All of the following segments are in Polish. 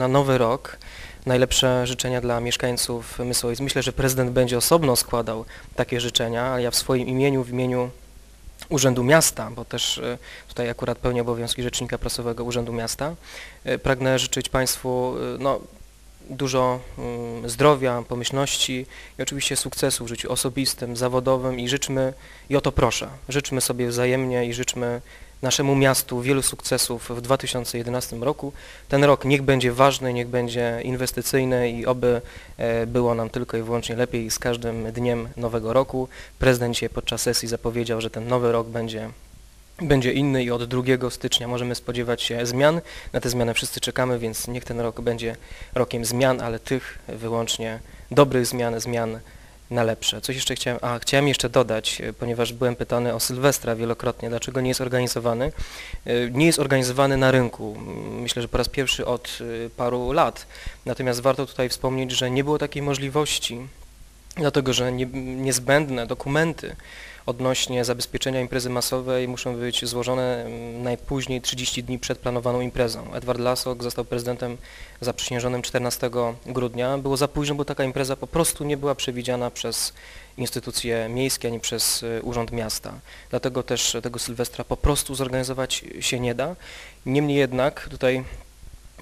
Na nowy rok najlepsze życzenia dla mieszkańców Mysłowic. Myślę, że prezydent będzie osobno składał takie życzenia, a ja w swoim imieniu, w imieniu Urzędu Miasta, bo też e, tutaj akurat pełnię obowiązki Rzecznika Prasowego Urzędu Miasta, e, pragnę życzyć Państwu e, no, dużo mm, zdrowia, pomyślności i oczywiście sukcesu w życiu osobistym, zawodowym i życzmy, i o to proszę, życzmy sobie wzajemnie i życzmy naszemu miastu wielu sukcesów w 2011 roku. Ten rok niech będzie ważny, niech będzie inwestycyjny i oby e, było nam tylko i wyłącznie lepiej z każdym dniem nowego roku. Prezydent dzisiaj podczas sesji zapowiedział, że ten nowy rok będzie będzie inny i od 2 stycznia możemy spodziewać się zmian. Na te zmiany wszyscy czekamy, więc niech ten rok będzie rokiem zmian, ale tych wyłącznie dobrych zmian, zmian na lepsze. Coś jeszcze chciałem, a chciałem jeszcze dodać, e, ponieważ byłem pytany o Sylwestra wielokrotnie, dlaczego nie jest organizowany. E, Nie jest organizowany na rynku, myślę, że po raz pierwszy od e, paru lat. Natomiast warto tutaj wspomnieć, że nie było takiej możliwości, dlatego że nie, niezbędne dokumenty odnośnie zabezpieczenia imprezy masowej muszą być złożone mm, najpóźniej 30 dni przed planowaną imprezą. Edward Lasok został prezydentem zaprzysiężonym 14 grudnia. Było za późno, bo taka impreza po prostu nie była przewidziana przez instytucje miejskie ani przez y, Urząd Miasta. Dlatego też tego Sylwestra po prostu zorganizować się nie da. Niemniej jednak tutaj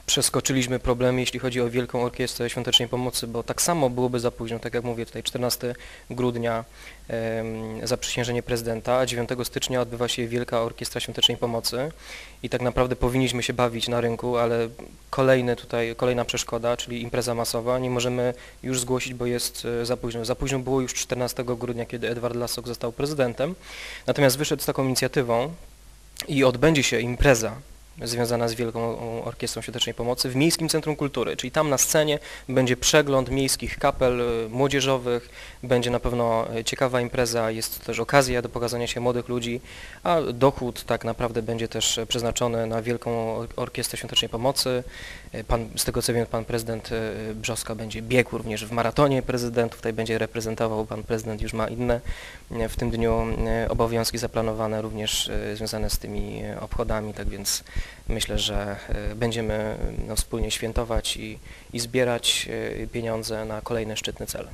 przeskoczyliśmy problemy, jeśli chodzi o Wielką Orkiestrę Świątecznej Pomocy, bo tak samo byłoby za późno, tak jak mówię, tutaj 14 grudnia em, zaprzysiężenie prezydenta, a 9 stycznia odbywa się Wielka Orkiestra Świątecznej Pomocy i tak naprawdę powinniśmy się bawić na rynku, ale kolejny tutaj, kolejna przeszkoda, czyli impreza masowa, nie możemy już zgłosić, bo jest e, za późno. Za późno było już 14 grudnia, kiedy Edward Lasok został prezydentem, natomiast wyszedł z taką inicjatywą i odbędzie się impreza związana z Wielką Orkiestrą Świątecznej Pomocy w Miejskim Centrum Kultury, czyli tam na scenie będzie przegląd miejskich kapel y, młodzieżowych, będzie na pewno y, ciekawa impreza, jest to też okazja do pokazania się młodych ludzi, a dochód tak naprawdę będzie też przeznaczony na Wielką Orkiestrę Świątecznej Pomocy. Y, Pan, z tego co wiem, pan prezydent Brzoska będzie biegł również w maratonie prezydentów, tutaj będzie reprezentował, pan prezydent już ma inne w tym dniu obowiązki zaplanowane również związane z tymi obchodami, tak więc myślę, że y, będziemy no, wspólnie świętować i, i zbierać y, pieniądze na kolejne szczytne cele.